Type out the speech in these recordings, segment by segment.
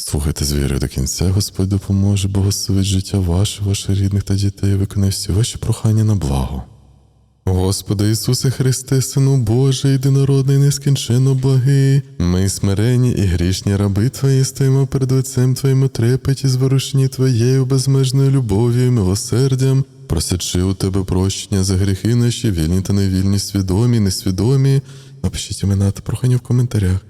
Слухайте з до кінця, Господь допоможе, благословить життя ваше, ваших рідних та дітей, виконай всі ваші прохання на благо. Господи Ісусе Христе, Сину Божий, єдинородний, нескінченно благий, ми смирені і грішні раби Твої стоїмо перед Отцем Твоїм трепеті, зворушені Твоєю безмежною любов'ю і милосердям, просячи у Тебе прощення за гріхи наші, вільні та невільні, свідомі, несвідомі. Напишіть імена та прохання в коментарях.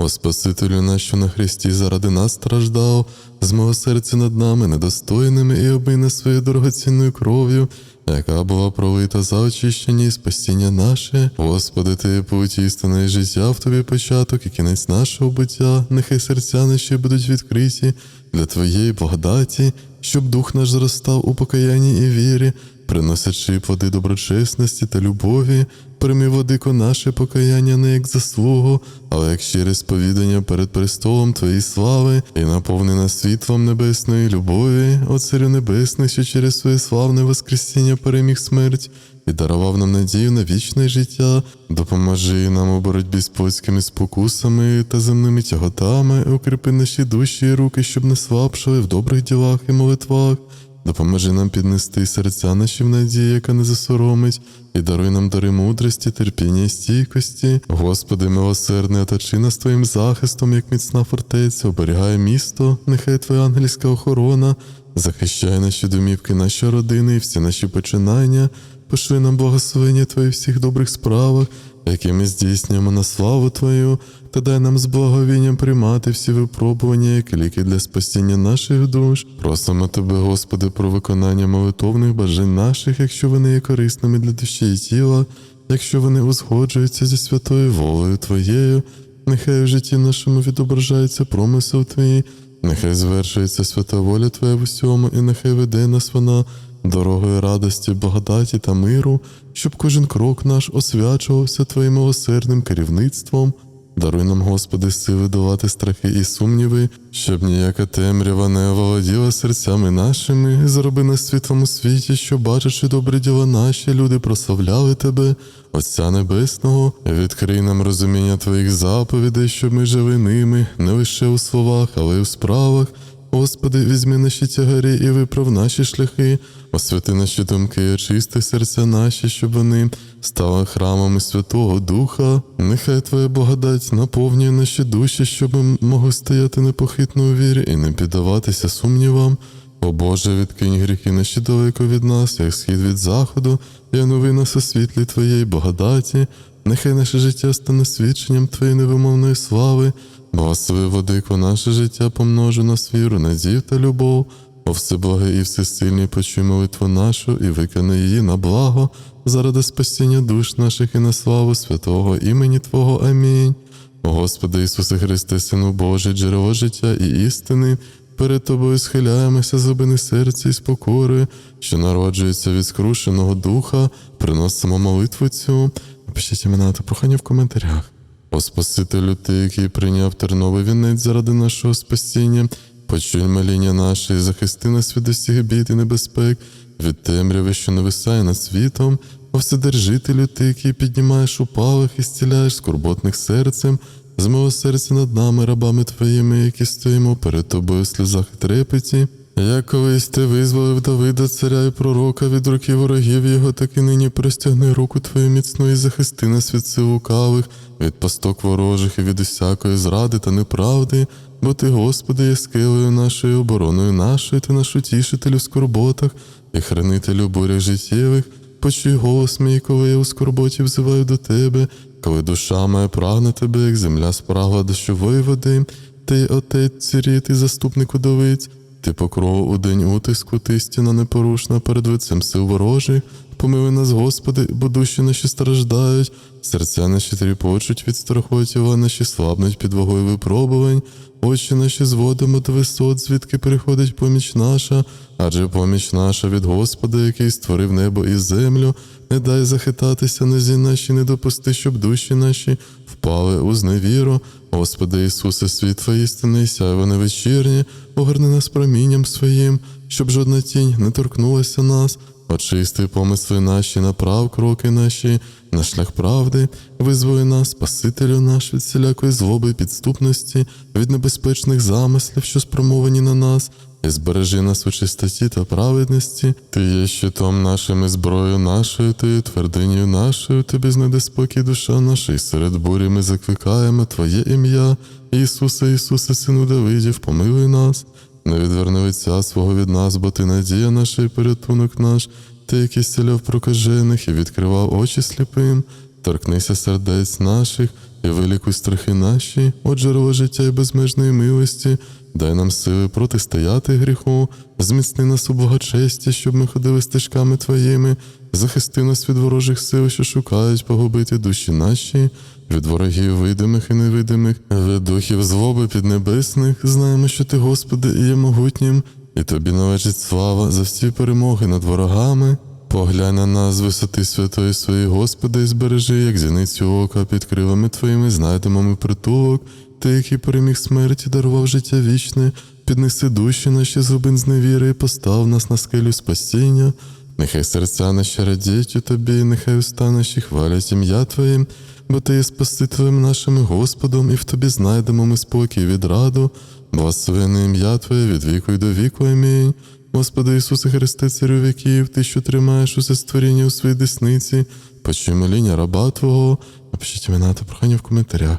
О Спасителю наш, що на Христі заради нас страждав, змилосердя над нами, недостойними, і обмий нас своєю дорогоцінною кров'ю, яка була пролита за очищення і спасіння наше. Господи, Ти путь істини життя в Тобі початок і кінець нашого буття, нехай серця наші будуть відкриті для Твоєї благодаті, щоб дух наш зростав у покаянні і вірі, приносячи плоди доброчесності та любові, прийми владико наше покаяння не як заслугу, але як щире сповідання перед престолом Твоєї слави і наповни нас світлом небесної любові, О Царю Небесний, що через своє славне Воскресіння переміг смерть і дарував нам надію на вічне життя, допоможи нам у боротьбі з плотськими спокусами та земними тяготами, укріпи наші душі і руки, щоб не слабшали в добрих ділах і молитвах. Допоможи нам піднести серця наші в надії, яка не засоромить, і даруй нам дари мудрості, терпіння і стійкості. Господи, милосердний, оточи нас Твоїм захистом, як міцна фортеця, оберігай місто, нехай Твоя ангельська охорона, захищай наші домівки, наші родини і всі наші починання. Пошли нам благословення Твої всіх добрих справах, які ми здійснюємо на славу Твою, та дай нам з благовінням приймати всі випробування, як ліки для спасіння наших душ. Просимо Тебе, Господи, про виконання молитовних бажань наших, якщо вони є корисними для душі і тіла, якщо вони узгоджуються зі святою волею Твоєю, нехай в житті нашому відображається промисел Твій, нехай звершується свята воля Твоя в усьому, і нехай веде нас вона дорогою радості, благодаті та миру, щоб кожен крок наш освячувався Твоїм милосердним керівництвом. Даруй нам, Господи, сили долати страхи і сумніви, щоб ніяка темрява не оволоділа серцями нашими, зроби нас світлом світі, що, бачачи добрі діла наші, люди прославляли Тебе, Отця Небесного, відкрий нам розуміння Твоїх заповідей, щоб ми жили ними, не лише у словах, але й у справах. Господи, візьми наші тягарі і виправ наші шляхи, освяти наші думки, очисти серця наші, щоб вони стали храмами Святого Духа. Нехай Твоя благодать наповнює наші душі, щоб ми могли стояти непохитно у вірі і не піддаватися сумнівам. О Боже, відкинь гріхи наші далеко від нас, як схід від заходу, і онови нас у світлі Твоєї благодаті. Нехай наше життя стане свідченням Твоєї невимовної слави. Благослови, Владико, наше життя помножу нас віру, надію та любов. О всеблагий і всесильний почуй молитву нашу і виконай її на благо, заради спасіння душ наших і на славу святого імені Твого. Амінь. Господи Ісусе Христе, Сину Божий, джерело життя і істини, перед Тобою схиляємося зубини серця і з покорою, що народжується від скрушеного духа, приносимо молитву цю. Напишіть імена та прохання в коментарях. О Спасителю Ти, який прийняв терновий вінець заради нашого спасіння, почуй моління наше і захисти нас від усіх бід і небезпек, від темряви, що нависає над світом, о Вседержителю Ти, який піднімаєш упалих і зціляєш скорботних серцем, з мого серця над нами, рабами Твоїми, які стоїмо перед Тобою в сльозах і трепеті. Як колись ти визволив Давида, царя і пророка від руки ворогів його, так і нині простягни руку твою міцну і захисти нас від сил лукавих, від пасток ворожих і від усякої зради та неправди, бо ти, Господи, є скелею нашою, обороною нашою, ти наш утішитель у скорботах і хранитель у бурях життєвих. Почуй голос мій, коли я у скорботі взиваю до тебе, коли душа моя прагне тебе, як земля спрагла дощової води, ти, отець, царі, ти заступник удовиць. Ти покров у день утиску, ти стіна непорушна перед лицем сил ворожих. Помили нас, Господи, бо душі наші страждають, серця наші тріпочуть від страху, тіла наші слабнуть під вагою випробувань, очі наші зводимо до висот, звідки приходить поміч наша, адже поміч наша від Господа, який створив небо і землю. Не дай захитатися нозі наші, не допусти, щоб душі наші впали у зневіру. Господи Ісусе, світло істини, сяйво невечірнє, огорни нас промінням своїм, щоб жодна тінь не торкнулася нас. очисти помисли наші, направ кроки наші, на шлях правди, визволи нас, Спасителю наш від всілякої злоби і підступності, від небезпечних замислів, що спромовані на нас, і збережи нас у чистоті та праведності. Ти є щитом нашим і зброєю нашою, ти є твердинею нашою, тобі знайде спокій душа наша, і серед бурі ми закликаємо Твоє ім'я, Ісусе, Ісусе, Сину Давидів, помилуй нас. Не відверни лиця свого від нас, бо ти надія наша і порятунок наш, ти, який зціляв прокажених і відкривав очі сліпим, торкнися сердець наших і вилікуй страхи наші, от джерело життя і безмежної милості, дай нам сили протистояти гріху, зміцни нас у благочесті, щоб ми ходили стежками Твоїми, захисти нас від ворожих сил, що шукають погубити душі наші, від ворогів видимих і невидимих, від духів злоби піднебесних, знаємо, що Ти, Господи, є могутнім, і Тобі належить слава за всі перемоги над ворогами. Поглянь на нас висоти святої своєї Господи, і збережи, як зіницю ока під крилами Твоїми, знайдемо ми притулок, Ти, який переміг смерті, дарував життя вічне, піднеси душі наші з глибин зневіри і постав нас на скелю спасіння. Нехай серця наші радіють у тобі, нехай уста наші хвалять ім'я Твоїм, бо Ти є Спасителем нашим Господом, і в Тобі знайдемо ми спокій від раду, благословене ім'я Твоє від віку й до віку. Амінь. Господи Ісусе Христе, Царю віків, Ти, що тримаєш усе створіння у своїй десниці, почуй моління раба Твого, напишіть імена та прохання в коментарях.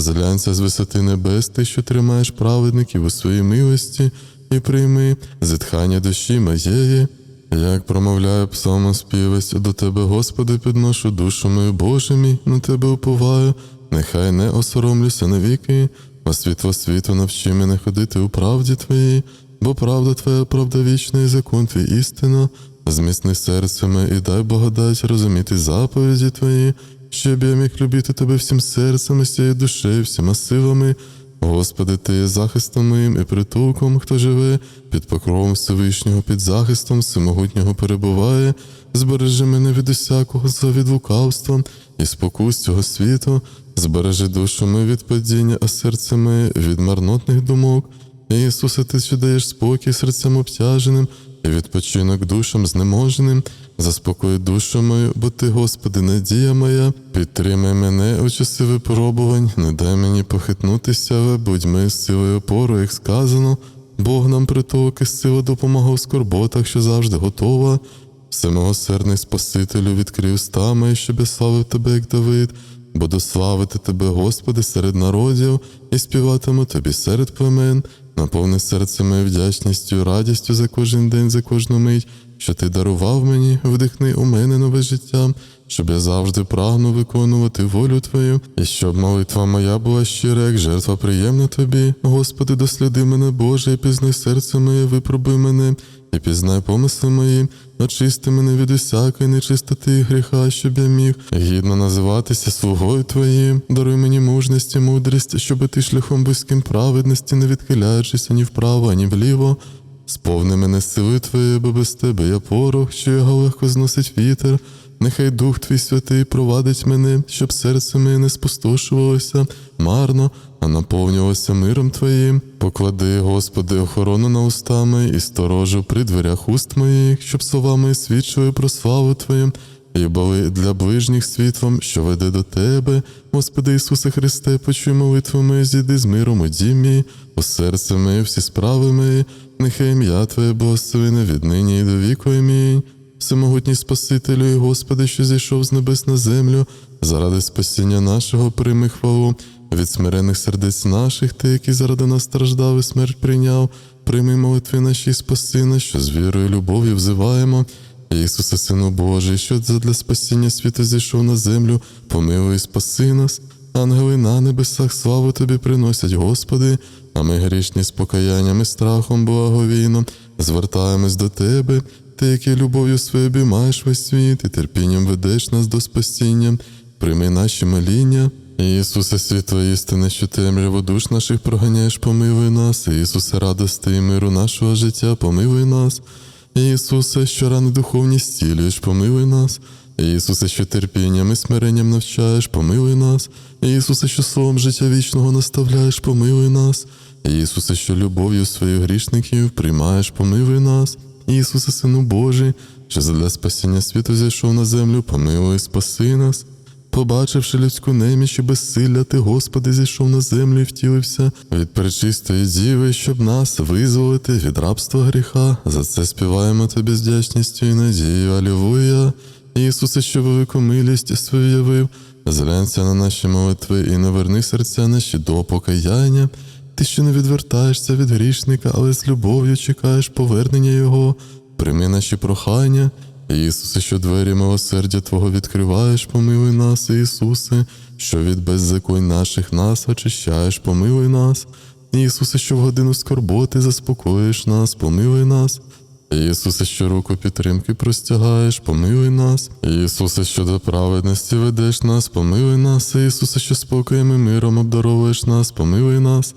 Зглянься з висоти небес, Ти, що тримаєш праведників у своїй милості, і прийми зітхання душі моєї. Як промовляю псалмом до Тебе, Господи, підношу душу мою, Боже мій, на Тебе уповаю, нехай не осоромлюся навіки, а світло світу навчи мене ходити у правді Твоїй, бо правда Твоя, правда вічна, і закон Твій істина, зміцни серце і дай благодать розуміти заповіді Твої, щоб я міг любити Тебе всім серцем, і всією душею, всіма силами, Господи, Ти є захистом моїм і притулком, хто живе, під покровом Всевишнього, під захистом всемогутнього перебуває, збережи мене від усякого зла від лукавства і спокус цього світу, збережи душу мою від падіння, а серце моє від марнотних думок. Ісусе, Ти що даєш спокій серцям обтяженим відпочинок душам знеможеним, заспокой душу мою, бо Ти, Господи, надія моя, підтримай мене у часи випробувань, не дай мені похитнутися, але будь ми силою опору, як сказано. Бог нам притулок і сила допомога у скорботах, що завжди готова. Всемогосердний Спасителю відкрив уста щоб я славив тебе, як Давид. Буду славити тебе, Господи, серед народів, і співатиму тобі серед племен, наповни серце моє вдячністю, радістю за кожен день, за кожну мить, що ти дарував мені, вдихни у мене нове життя, щоб я завжди прагнув виконувати волю Твою, і щоб молитва моя була щира, як жертва приємна тобі. Господи, досліди мене, Боже, і пізнай серце моє, випробуй мене, і пізнай помисли мої, очисти мене від усякої нечистоти і гріха, щоб я міг гідно називатися слугою Твоїм, даруй мені мужність і мудрість, щоб ти шляхом близьким праведності, не відхиляючися ні вправо, ані вліво. Сповни мене сили Твоєї, бо без тебе я порох, що його легко зносить вітер. Нехай Дух Твій святий провадить мене, щоб серце моє не спустошувалося марно, а наповнювалося миром Твоїм. Поклади, Господи, охорону на устами і сторожу при дверях уст моїх, щоб словами свідчили про славу Твою. І були для ближніх світлом, що веде до Тебе, Господи Ісусе Христе, почуй молитву мою, зійди з миром у дім мій, у серце моє всі справи мої, нехай ім'я Твоє благословене віднині і до віку. Амінь. Всемогутній Спасителю і Господи, що зійшов з небес на землю, заради спасіння нашого прийми хвалу, від смирених сердець наших, ти, який заради нас страждав і смерть прийняв, прийми молитви наші спаси нас, що з вірою і любов'ю взиваємо. Ісусе, Сину Божий, що для спасіння світу зійшов на землю, помилуй і спаси нас. Ангели на небесах славу Тобі приносять, Господи, а ми грішні з покаянням і страхом благовійно, звертаємось до Тебе, Ти, який любов'ю своєю обіймаєш весь світ і терпінням ведеш нас до спасіння, прийми наші моління. Ісусе, світло істини, що темряву душ наших проганяєш, помилуй нас, Ісусе, радости і миру нашого життя, помилуй нас. Ісусе, що рани духовні зцілюєш, помилуй нас. Ісусе, що терпінням і смиренням навчаєш, помилуй нас. Ісусе, що словом життя вічного наставляєш, помилуй нас. Ісусе, що любов'ю своїх грішників приймаєш, помилуй нас. Ісусе, Сину Божий, що задля спасіння світу зійшов на землю, помилуй, спаси нас. Побачивши людську неміч і безсилля, ти, Господи, зійшов на землю і втілився від пречистої діви, щоб нас визволити від рабства гріха. За це співаємо тобі з вдячністю і надією. Алілуя. Ісусе, що велику милість свою явив, зглянься на наші молитви і наверни серця наші до покаяння. Ти, що не відвертаєшся від грішника, але з любов'ю чекаєш повернення Його, прийми наші прохання. Ісусе, що двері милосердя Твого відкриваєш, помилуй нас, Ісусе, що від беззаконь наших нас очищаєш, помилуй нас. Ісусе, що в годину скорботи заспокоїш нас, помилуй нас. Ісусе, що руку підтримки простягаєш, помилуй нас. Ісусе, що до праведності ведеш нас, помилуй нас. Ісусе, що спокоєм і миром обдаровуєш нас, помилуй нас.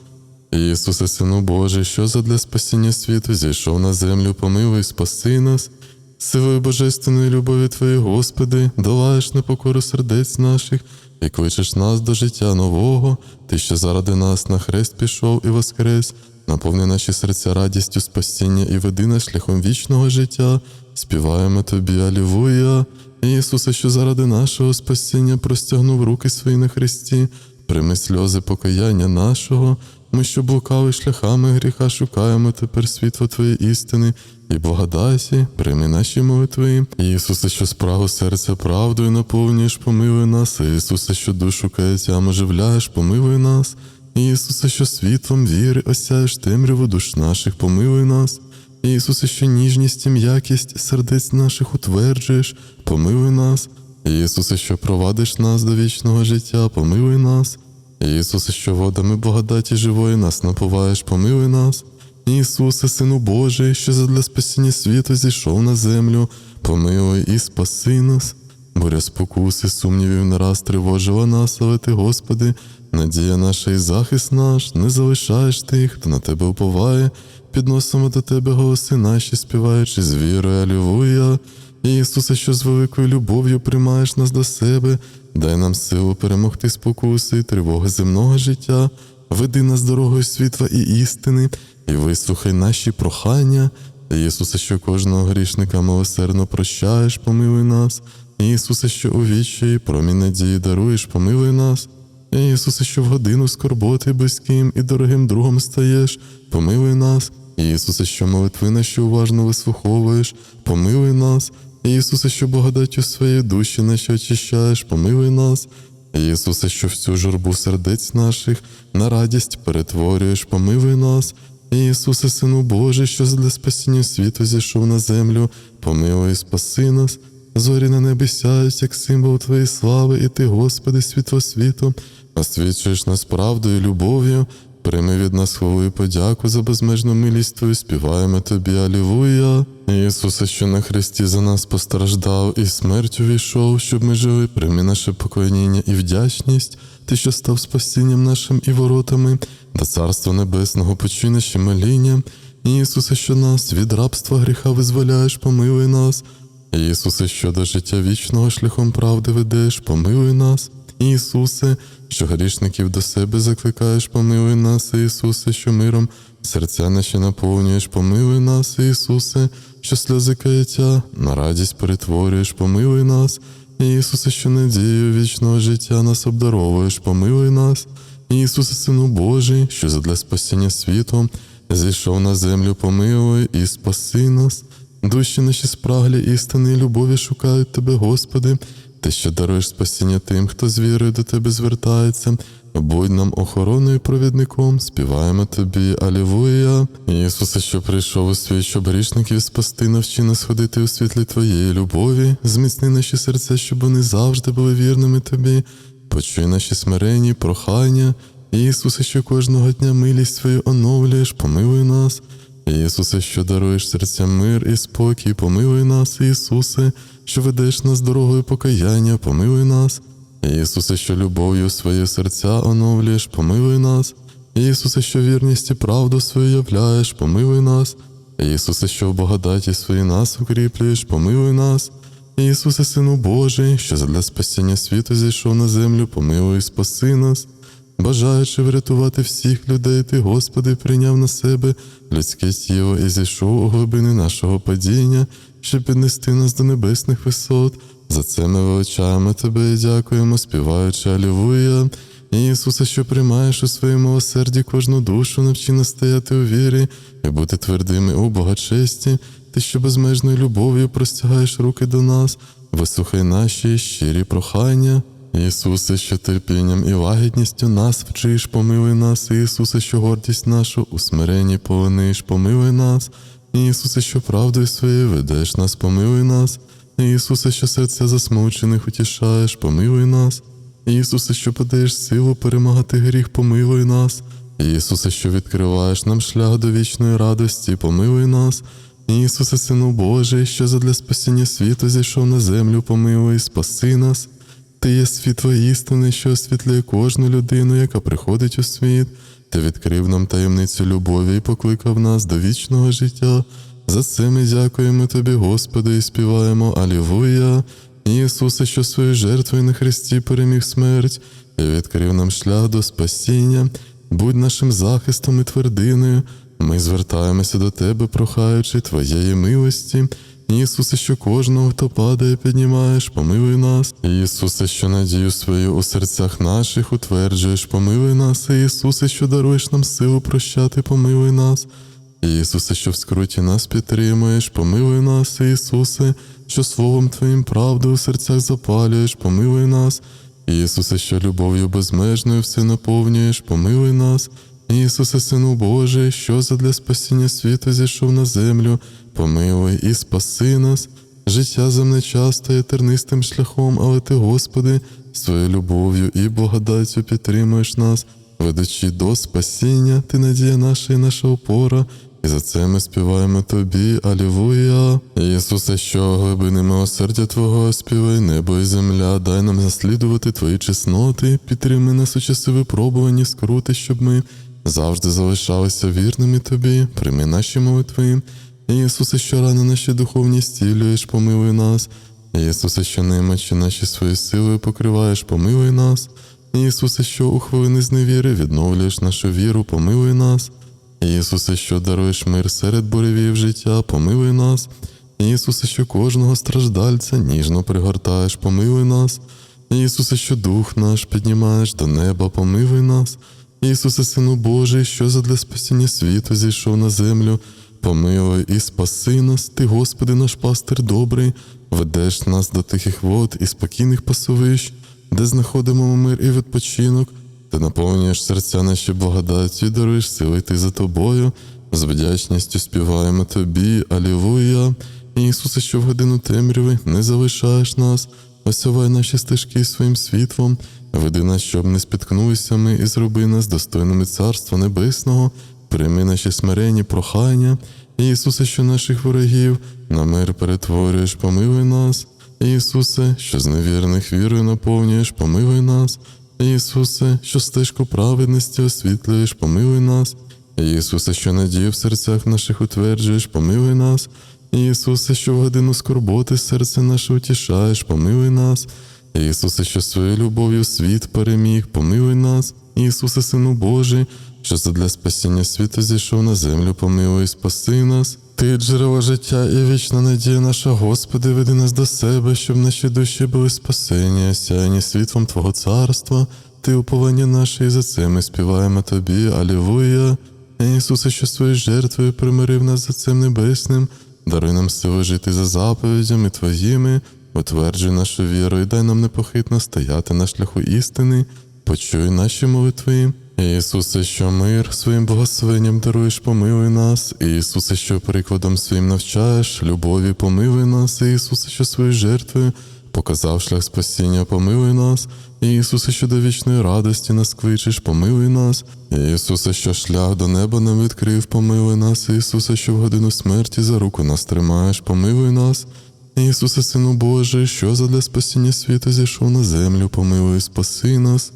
Ісусе, Сину Божий, що задля спасіння світу зійшов на землю, помилуй, спаси нас. Силою божественної любові Твоєї, Господи, долаєш непокору сердець наших і кличеш нас до життя нового, Ти, що заради нас на хрест пішов і воскрес, наповни наші серця радістю спасіння і веди нас шляхом вічного життя. Співаємо Тобі, Алілуя. Ісусе, що заради нашого спасіння простягнув руки свої на хресті, прийми сльози покаяння нашого. Ми, що блукали шляхами гріха, шукаємо тепер світло Твоєї істини і благодасі, прийми наші молитви. Ісусе, що справу серця правдою наповнюєш, помилуй нас. Ісусе, що душу каяттям оживляєш, помилуй нас. Ісусе, що світлом віри осяєш темряву душ наших, помилуй нас. Ісусе, що ніжність і м'якість сердець наших утверджуєш, помилуй нас. Ісусе, що провадиш нас до вічного життя, помилуй нас. Ісусе, що водами благодаті живої нас напуваєш, помилуй нас. Ісусе, Сину Божий, що задля спасіння світу зійшов на землю, помилуй і спаси нас. Буря спокуси, сумнівів не раз тривожила нас, але ти, Господи, надія наша і захист наш, не залишаєш тих, хто на тебе уповає, підносимо до тебе голоси наші, співаючи з вірою, Алілуя. Ісусе, що з великою любов'ю приймаєш нас до себе, дай нам силу перемогти спокуси і тривоги земного життя, веди нас дорогою світла і істини, і вислухай наші прохання. Ісусе, що кожного грішника милосердно прощаєш, помилуй нас. Ісусе, що у вічі промінь надії даруєш, помилуй нас. Ісусе, що в годину скорботи близьким і дорогим другом стаєш, помилуй нас. Ісусе, що молитви наші уважно вислуховуєш, помилуй нас. Ісусе, що благодаттю своєї душі наші очищаєш, помилуй нас. Ісусе, що всю журбу сердець наших на радість перетворюєш, помилуй нас. Ісусе, Сину Божий, що для спасіння світу зійшов на землю, помилуй і спаси нас. Зорі на небі сяють, як символ Твоєї слави, і Ти, Господи, світло світу, освічуєш нас правдою, і любов'ю. Прийми від нас хвалу і подяку за безмежну милість Твою, співаємо Тобі, Алілуя. Ісусе, що на хресті за нас постраждав і смертю війшов, щоб ми жили, прийми наше поклоніння і вдячність, Ти, що став спасінням нашим і воротами, до Царства Небесного почуй наші моління. Ісусе, що нас від рабства гріха визволяєш, помилуй нас. Ісусе, що до життя вічного шляхом правди ведеш, помилуй нас. Ісусе, що грішників до себе закликаєш, помилуй нас, Ісусе, що миром серця наші наповнюєш, помилуй нас, Ісусе, що сльози каяття на радість перетворюєш, помилуй нас, Ісусе, що надією вічного життя нас обдаровуєш, помилуй нас, Ісусе, Сину Божий, що задля спасіння світу зійшов на землю, помилуй і спаси нас. Душі наші спраглі істини і любові шукають Тебе, Господи, Ти, що даруєш спасіння тим, хто з вірою до Тебе звертається. Будь нам охороною провідником, співаємо Тобі, Алілуя. Ісусе, що прийшов у світ, щоб грішників спасти, навчи нас ходити у світлі Твоєї любові, зміцни наші серця, щоб вони завжди були вірними Тобі. Почуй наші смиренні, прохання. Ісусе, що кожного дня милість Твою оновлюєш, помилуй нас. Ісусе, що даруєш серцям мир і спокій, помилуй нас, Ісусе, що ведеш нас дорогою покаяння, помилуй нас. Ісусе, що любов'ю своє серця оновлюєш, помилуй нас. Ісусе, що вірність і правду свою являєш, помилуй нас. Ісусе, що в благодаті свої нас укріплюєш, помилуй нас. Ісусе, Сину Божий, що задля спасіння світу зійшов на землю, помилуй і спаси нас. бажаючи врятувати всіх людей, ти, Господи, прийняв на себе людське тіло і зійшов у глибини нашого падіння, щоб піднести нас до небесних висот. За це ми величаємо тебе і дякуємо, співаючи Алілуя. Ісусе, що приймаєш у своєму милосерді кожну душу, навчи нас стояти у вірі і бути твердими у благочесті, ти, що безмежною любов'ю простягаєш руки до нас, вислухай наші щирі прохання. Ісусе, що терпінням і лагідністю нас вчиш, помилуй нас, Ісусе, що гордість нашу у смиренні полониш, помилуй нас, Ісусе, що правдою своєю ведеш нас, помилуй нас, Ісусе, що серця засмучених утішаєш, помилуй нас. Ісусе, що подаєш силу перемагати гріх, помилуй нас. Ісусе, що відкриваєш нам шлях до вічної радості, помилуй нас. Ісусе, Сину Божий, що задля спасіння світу зійшов на землю, помилуй, спаси нас. Ти є світло істини, що освітлює кожну людину, яка приходить у світ. Ти відкрив нам таємницю любові і покликав нас до вічного життя. За це ми дякуємо Тобі, Господи, і співаємо Алілуя. Ісусе, що своєю жертвою на Христі переміг смерть і відкрив нам шлях до спасіння, будь нашим захистом і твердиною. Ми звертаємося до Тебе, прохаючи Твоєї милості. Ісусе, що кожного, хто падає, піднімаєш, помилуй нас. Ісусе, що надію свою у серцях наших утверджуєш, помилуй нас. Ісусе, що даруєш нам силу прощати, помилуй нас. Ісусе, що в скруті нас підтримуєш, помилуй нас, Ісусе, що словом Твоїм правду у серцях запалюєш, помилуй нас. Ісусе, що любов'ю безмежною все наповнюєш, помилуй нас. Ісусе, Сину Божий, що задля спасіння світу зійшов на землю, помилуй і спаси нас. Життя земне часто є тернистим шляхом, але Ти, Господи, своєю любов'ю і благодаттю підтримуєш нас, ведучи до спасіння, Ти надія наша і наша опора. І за це ми співаємо тобі, Алілуя. Ісусе, що глибини милосердя Твого співай небо і земля, дай нам наслідувати Твої чесноти, підтримай нас у часи випробувані, скрути, щоб ми завжди залишалися вірними Тобі, прийми наші молитви. Ісусе, що рани наші духовні стілюєш, помилуй нас. Ісусе, що немочі наші свої силою покриваєш, помилуй нас. Ісусе, що у хвилини зневіри відновлюєш нашу віру, помилуй нас. Ісусе, що даруєш мир серед буревів життя, помилуй нас. Ісусе, що кожного страждальця ніжно пригортаєш, помилуй нас. Ісусе, що дух наш піднімаєш до неба, помилуй нас. Ісусе, Сину Божий, що задля спасіння світу зійшов на землю, помилуй і спаси нас, Ти, Господи, наш пастир добрий, ведеш нас до тихих вод і спокійних пасовищ, де знаходимо мир і відпочинок. Ти наповнюєш серця наші благодаттю і даруєш сили йти за тобою. З вдячністю співаємо тобі, Алілуя. Ісусе, що в годину темряви не залишаєш нас, осявай наші стежки своїм світлом, веди нас, щоб не спіткнулися ми, і зроби нас достойними Царства Небесного, прийми наші смиренні прохання. Ісусе, що наших ворогів на мир перетворюєш, помилуй нас. Ісусе, що з невірних вірою наповнюєш, помилуй нас. Ісусе, що стежку праведності освітлюєш, помилуй нас. Ісусе, що надію в серцях наших утверджуєш, помилуй нас. Ісусе, що в годину скорботи серце наше утішаєш, помилуй нас. Ісусе, що своєю любов'ю світ переміг, помилуй нас. Ісусе, Сину Божий, що задля спасіння світу зійшов на землю, помилуй, і спаси нас. Ти джерело життя і вічна надія наша, Господи, веди нас до себе, щоб наші душі були спасені, осяяні світлом Твого царства. Ти уповання наше, і за це ми співаємо Тобі, Алілуя. Ісусе, що своєю жертвою примирив нас за цим небесним, даруй нам силу жити за заповідями Твоїми, утверджуй нашу віру і дай нам непохитно стояти на шляху істини, почуй наші молитви. Ісусе, що мир своїм благословенням даруєш, помилуй нас, Ісусе, що прикладом своїм навчаєш, любові помилуй нас, Ісусе, що своєю жертвою показав шлях спасіння, помилуй нас, Ісусе, що до вічної радості нас кличеш, помилуй нас, Ісусе, що шлях до неба нам відкрив, помилуй нас, Ісусе, що в годину смерті за руку нас тримаєш, помилуй нас. Ісусе, Сину Божий, що задля спасіння світу зійшов на землю, помилуй, спаси нас.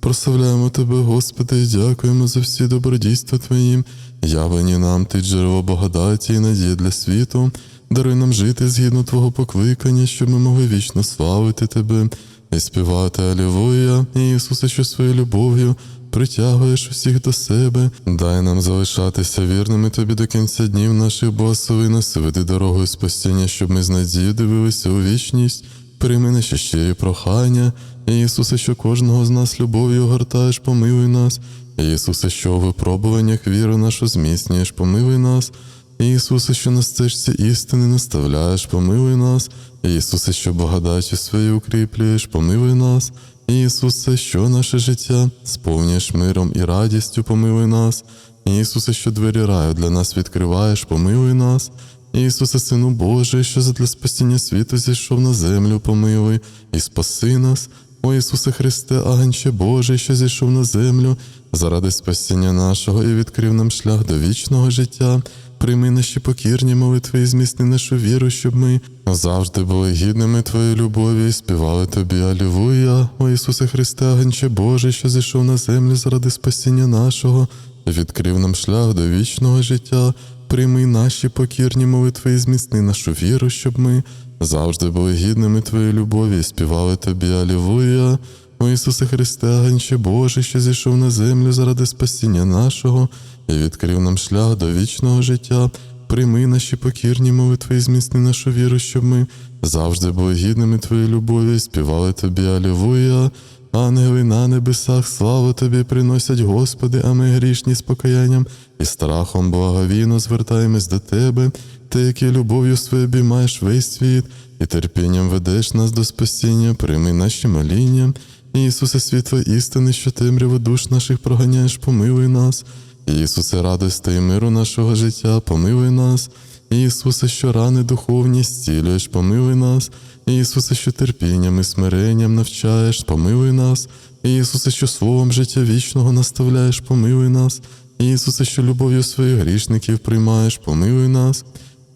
Прославляємо Тебе, Господи, і дякуємо за всі добродійства Твоїм. Явлені нам ти джерело благодаті і надії для світу. Даруй нам жити згідно Твого покликання, щоб ми могли вічно славити Тебе і співати Алілуя, Ісусе, що своєю любов'ю притягуєш усіх до себе. Дай нам залишатися вірними тобі до кінця днів наших благослови нас, дорогою спасіння, щоб ми з надією дивилися у вічність. Прийми наші щирі прохання, Ісусе, що кожного з нас любов'ю огортаєш, помилуй нас. Ісусе, що у випробуваннях віру нашу зміцнюєш, помилуй нас. Ісусе, що на стежці істини наставляєш, помилуй нас. Ісусе, що благодаті свою укріплюєш, помилуй нас. Ісусе, що наше життя сповнюєш миром і радістю, помилуй нас. Ісусе, що двері раю для нас відкриваєш, помилуй нас. Ісусе, Сину Божий, що задля спасіння світу зійшов на землю, помилуй і спаси нас. О Ісусе Христе, Агнче Божий, що зійшов на землю, заради спасіння нашого і відкрив нам шлях до вічного життя. Прийми наші покірні молитви і зміцни нашу віру, щоб ми завжди були гідними Твоєї любові і співали Тобі Алілуя. О Ісусе Христе, Агнче Божий, що зійшов на землю заради спасіння нашого, і відкрив нам шлях до вічного життя. Прийми наші покірні молитви і зміцни нашу віру, щоб ми завжди були гідними Твоєї любові і співали Тобі Алілуя. О Ісусе Христе, Агнче Божий, що зійшов на землю заради спасіння нашого і відкрив нам шлях до вічного життя. Прийми наші покірні молитви і зміцни нашу віру, щоб ми завжди були гідними Твоєї любові і співали Тобі Алілуя. Ангели на небесах, славу Тобі приносять, Господи, а ми грішні з покаянням і страхом благовійно звертаємось до Тебе, Ти, який любов'ю своєю обіймаєш весь світ, і терпінням ведеш нас до спасіння, прийми наші моління. Ісусе, світло істини, що темряву душ наших проганяєш, помилуй нас. Ісусе, радости і миру нашого життя, помилуй нас. Ісусе, що рани духовні зцілюєш, помилуй нас. Ісусе, що терпінням і смиренням навчаєш, помилуй нас. Ісусе, що словом життя вічного наставляєш, помилуй нас. Ісусе, що любов'ю своїх грішників приймаєш, помилуй нас.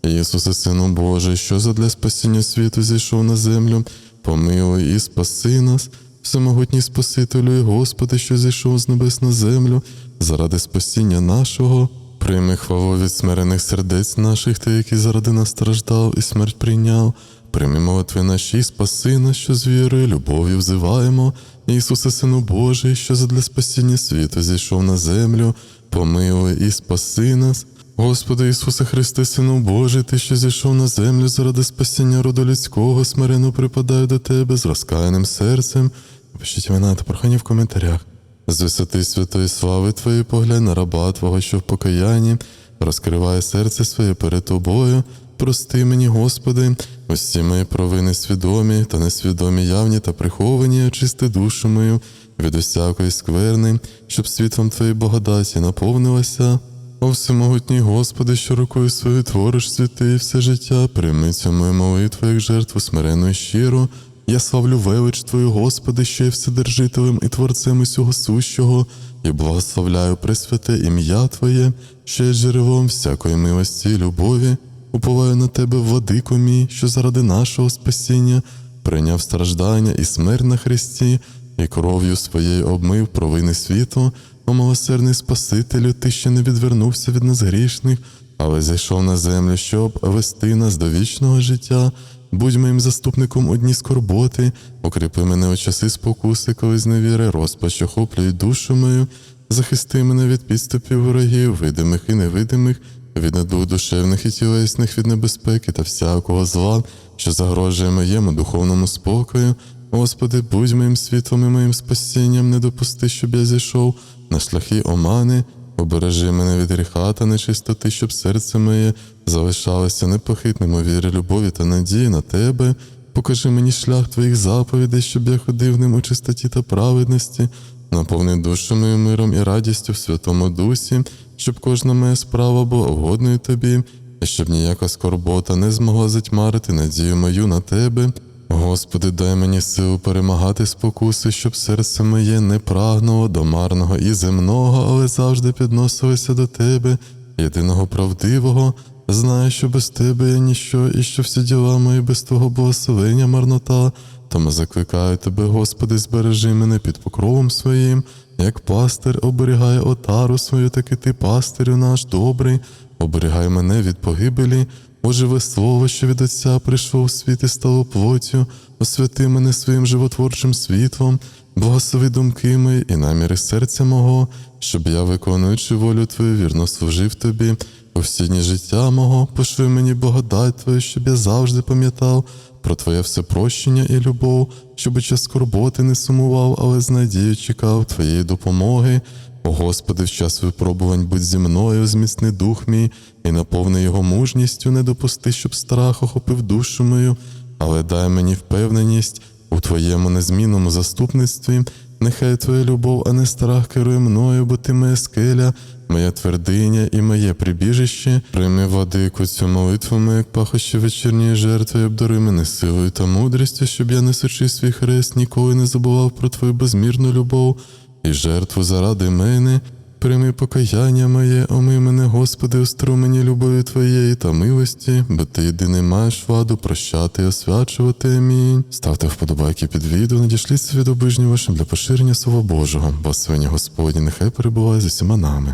Ісусе, Сину Божий, що задля спасіння світу зійшов на землю, помилуй і спаси нас, всемогутній Спасителю і Господи, що зійшов з небес на землю, заради спасіння нашого, прийми хвалу від смирених сердець наших, ти, який заради нас страждав і смерть прийняв. Прийми молитви наші, спаси нас, що з вірою, любов'ю взиваємо. Ісусе, Сину Божий, що задля спасіння світу зійшов на землю, помилуй і спаси нас. Господи Ісусе Христе, Сину Божий, Ти, що зійшов на землю заради спасіння роду людського, смиренно припадаю до Тебе з розкаяним серцем. Пишіть імена та прохання в коментарях. З висоти святої слави Твоєї поглянь на раба Твого, що в покаянні, розкриває серце своє перед Тобою. Прости мені, Господи, усі мої провини свідомі та несвідомі, явні та приховані, очисти душу мою від усякої скверни, щоб світлом Твоєї благодаті наповнилася. О всемогутній Господи, що рукою свою твориш світи і все життя, прийми цю мою молитву як жертву смиренну і щиру. Я славлю велич Твою, Господи, що є вседержителем і творцем усього сущого, і благословляю пресвяте ім'я Твоє, що є джерелом всякої милості і любові. Уповаю на Тебе, владико мій, що заради нашого спасіння прийняв страждання і смерть на Христі, і кров'ю своєю обмив провини світу. О милосердний Спасителю, ти ще не відвернувся від нас грішних, але зайшов на землю, щоб вести нас до вічного життя. Будь моїм заступником у дні скорботи, укріпи мене у часи спокуси, коли з невіри розпач охоплюють душу мою, захисти мене від підступів ворогів, видимих і невидимих, від недуг душевних і тілесних, від небезпеки та всякого зла, що загрожує моєму духовному спокою. Господи, будь моїм світлом і моїм спасінням, не допусти, щоб я зійшов на шляхи омани, обережи мене від гріха та нечистоти, щоб серце моє залишалося непохитним у вірі, любові та надії на Тебе. Покажи мені шлях Твоїх заповідей, щоб я ходив ним у чистоті та праведності, наповни душу мою миром і радістю в Святому Дусі, щоб кожна моя справа була угодною Тобі, і щоб ніяка скорбота не змогла затьмарити надію мою на Тебе. Господи, дай мені силу перемагати спокуси, щоб серце моє не прагнуло до марного і земного, але завжди підносилося до Тебе, єдиного правдивого. Знаю, що без Тебе я ніщо, і що всі діла мої без Твого благословення марнота. Тому закликаю Тебе, Господи, збережи мене під покровом своїм, як пастир оберігає отару свою, так і ти, пастирю наш добрий, оберігай мене від погибелі. О слово, що від Отця прийшло у світ і стало плоттю, освяти мене своїм животворчим світлом, благослови думки мої і наміри серця мого, щоб я, виконуючи волю Твою, вірно служив Тобі. У життя мого, пошли мені благодать Твою, щоб я завжди пам'ятав про Твоє всепрощення і любов, щоб час скорботи не сумував, але з надією чекав Твоєї допомоги. О Господи, в час випробувань будь зі мною, зміцни дух мій, і наповни його мужністю, не допусти, щоб страх охопив душу мою, але дай мені впевненість у Твоєму незмінному заступництві. Нехай Твоя любов, а не страх керує мною, бо ти моя скеля, моя твердиня і моє прибіжище. Прийми владику цю молитву, мою, як пахощі вечірньої жертви, і обдаруй мене силою та мудрістю, щоб я, несучи свій хрест, ніколи не забував про Твою безмірну любов і жертву заради мене. Прийми покаяння моє, оми мене, Господи, у струмені любові Твоєї та милості, бо Ти єдиний маєш владу прощати і освячувати. Амінь. Ставте вподобайки під відео, надішліть від обижні вашим для поширення Слова Божого, бо свиня Господні нехай перебуває з усіма нами.